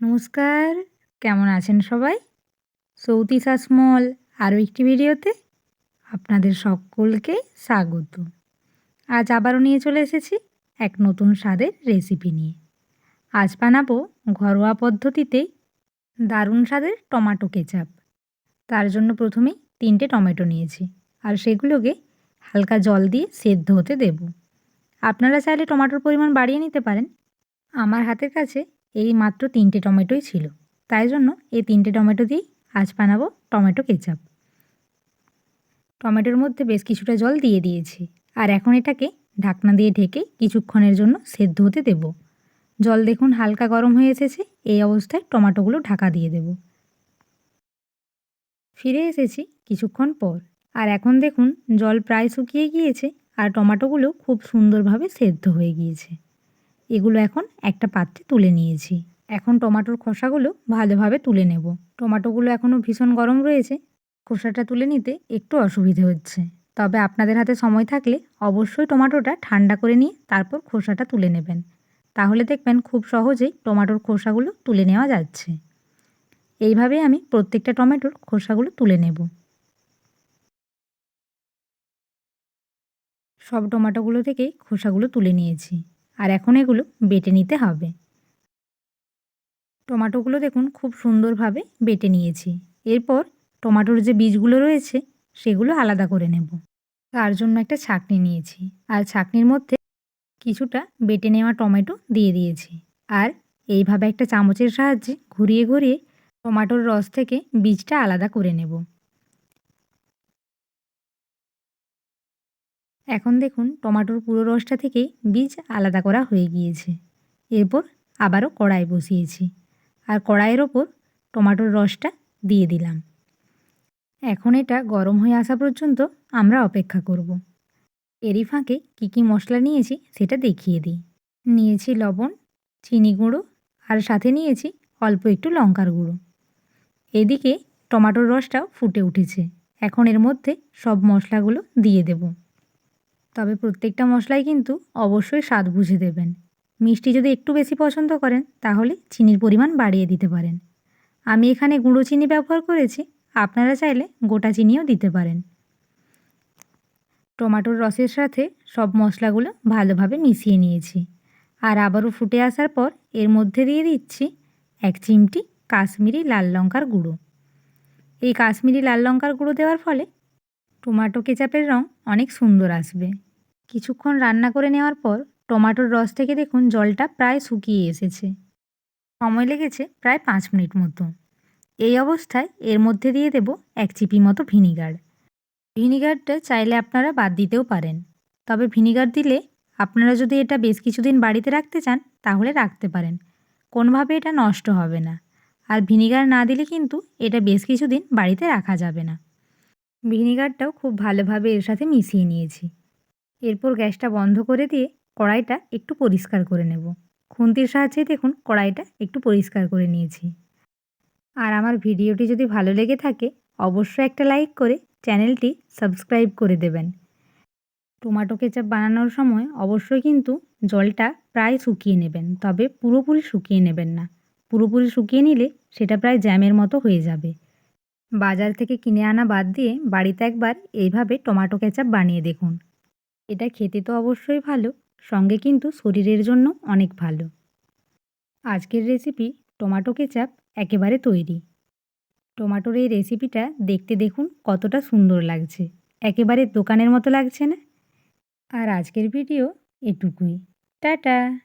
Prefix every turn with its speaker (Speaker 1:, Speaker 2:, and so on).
Speaker 1: নমস্কার, কেমন আছেন সবাই? সৌতি সাসমল আরও একটি ভিডিওতে আপনাদের সকলকে স্বাগত। আজ আবারও নিয়ে চলে এসেছি এক নতুন স্বাদের রেসিপি নিয়ে। আজ বানাবো ঘরোয়া পদ্ধতিতে দারুণ স্বাদের টমাটো কেচাপ। তার জন্য প্রথমেই তিনটে টমেটো নিয়েছি আর সেগুলোকে হালকা জল দিয়ে সেদ্ধ হতে দেব। আপনারা চাইলে টমাটোর পরিমাণ বাড়িয়ে নিতে পারেন। আমার হাতের কাছে এই মাত্র তিনটে টমেটোই ছিল। তাই জন্য এই তিনটে টমেটো দিয়েই আজ বানাবো টমেটো কেচাপ। টমেটোর মধ্যে বেশ কিছুটা জল দিয়ে দিয়েছি। আর এখন এটাকে ঢাকনা দিয়ে ঢেকে কিছুক্ষণের জন্য সেদ্ধ হতে দেব। জল দেখুন হালকা গরম হয়ে এসেছে। এই অবস্থায় টমেটোগুলো ঢাকা দিয়ে দেব। ফিরে এসেছি কিছুক্ষণ পর। আর এখন দেখুন জল প্রায় শুকিয়ে গিয়েছে। আর টমেটোগুলো খুব সুন্দরভাবে সেদ্ধ হয়ে গিয়েছে। এগুলো এখন একটা পাত্রে তুলে নিয়েছি। এখন টমাটোর খোসাগুলো ভালোভাবে তুলে নেব। টমাটোগুলো এখনও ভীষণ গরম রয়েছে। খোসাটা তুলে নিতে একটু অসুবিধে হচ্ছে। তবে আপনাদের হাতে সময় থাকলে অবশ্যই টমাটোটা ঠান্ডা করে নিয়ে তারপর খোসাটা তুলে নেবেন। তাহলে দেখবেন খুব সহজেই টমাটোর খোসাগুলো তুলে নেওয়া যাচ্ছে। এইভাবে আমি প্রত্যেকটা টমেটোর খোসাগুলো তুলে নেব। সব টমাটোগুলো থেকেই খোসাগুলো তুলে নিয়েছি। আর এখন এগুলো বেটে নিতে হবে। টমাটোগুলো দেখুন খুব সুন্দরভাবে বেটে নিয়েছি। এরপর টমাটোর যে বীজগুলো রয়েছে, সেগুলো আলাদা করে নেব। তার জন্য একটা ছাকনি নিয়েছি। আর ছাকনির মধ্যে কিছুটা বেটে নেওয়া টমেটো দিয়ে দিয়েছি। আর এইভাবে একটা চামচের সাহায্যে ঘুরিয়ে ঘুরিয়ে টমাটোর রস থেকে বীজটা আলাদা করে নেব। এখন দেখুন টমাটোর পুরো রসটা থেকে বীজ আলাদা করা হয়ে গিয়েছে। এরপর আবারও কড়াই বসিয়েছি আর কড়াইয়ের ওপর টমাটোর রসটা দিয়ে দিলাম। এখন এটা গরম হয়ে আসা পর্যন্ত আমরা অপেক্ষা করব। এরই ফাঁকে কী কী মশলা নিয়েছি সেটা দেখিয়ে দিই। নিয়েছি লবণ, চিনি গুঁড়ো আর সাথে নিয়েছি অল্প একটু লঙ্কার গুঁড়ো। এদিকে টমাটোর রসটাও ফুটে উঠেছে। এখন এর মধ্যে সব মশলাগুলো দিয়ে দেব। তবে প্রত্যেকটা মশলাই কিন্তু অবশ্যই স্বাদ বুঝে দেবেন। মিষ্টি যদি একটু বেশি পছন্দ করেন, তাহলে চিনির পরিমাণ বাড়িয়ে দিতে পারেন। আমি এখানে গুঁড়ো চিনি ব্যবহার করেছি, আপনারা চাইলে গোটা চিনিও দিতে পারেন। টমাটোর রসের সাথে সব মশলাগুলো ভালোভাবে মিশিয়ে নিয়েছি। আর আবারও ফুটে আসার পর এর মধ্যে দিয়ে দিচ্ছি এক চিমটি কাশ্মীরি লাল লঙ্কার গুঁড়ো। এই কাশ্মীরি লাল লঙ্কার গুঁড়ো দেওয়ার ফলে টমাটো কেচাপের রং অনেক সুন্দর আসবে। কিছুক্ষণ রান্না করে নেওয়ার পর টমাটোর রস থেকে দেখুন জলটা প্রায় শুকিয়ে এসেছে। সময় লেগেছে প্রায় পাঁচ মিনিট মতো। এই অবস্থায় এর মধ্যে দিয়ে দেব এক চিপি মতো ভিনিগার। ভিনিগারটা চাইলে আপনারা বাদ দিতেও পারেন। তবে ভিনিগার দিলে আপনারা যদি এটা বেশ কিছুদিন বাড়িতে রাখতে চান, তাহলে রাখতে পারেন। কোনোভাবে এটা নষ্ট হবে না। আর ভিনিগার না দিলে কিন্তু এটা বেশ কিছুদিন বাড়িতে রাখা যাবে না। ভিনিগারটাও খুব ভালোভাবে এর সাথে মিশিয়ে নিয়েছি। এরপর গ্যাসটা বন্ধ করে দিয়ে কড়াইটা একটু পরিষ্কার করে নেব। খুন্তির সাহায্যে দেখুন কড়াইটা একটু পরিষ্কার করে নিয়েছি। আর আমার ভিডিওটি যদি ভালো লেগে থাকে, অবশ্যই একটা লাইক করে চ্যানেলটি সাবস্ক্রাইব করে দেবেন। টমাটো কেচাপ বানানোর সময় অবশ্যই কিন্তু জলটা প্রায় শুকিয়ে নেবেন, তবে পুরোপুরি শুকিয়ে নেবেন না। পুরোপুরি শুকিয়ে নিলে সেটা প্রায় জ্যামের মতো হয়ে যাবে। বাজার থেকে কিনে আনা বাদ দিয়ে বাড়িতে একবার এইভাবে টমাটো কেচাপ বানিয়ে দেখুন। এটা খেতে তো অবশ্যই ভালো, সঙ্গে কিন্তু শরীরের জন্য অনেক ভালো। আজকের রেসিপি টমাটো কেচাপ একেবারে তৈরি। টমাটোর এই রেসিপিটা দেখতে দেখুন কতটা সুন্দর লাগছে। একেবারে দোকানের মতো লাগছে না? আর আজকের ভিডিও এটুকুই। টাটা!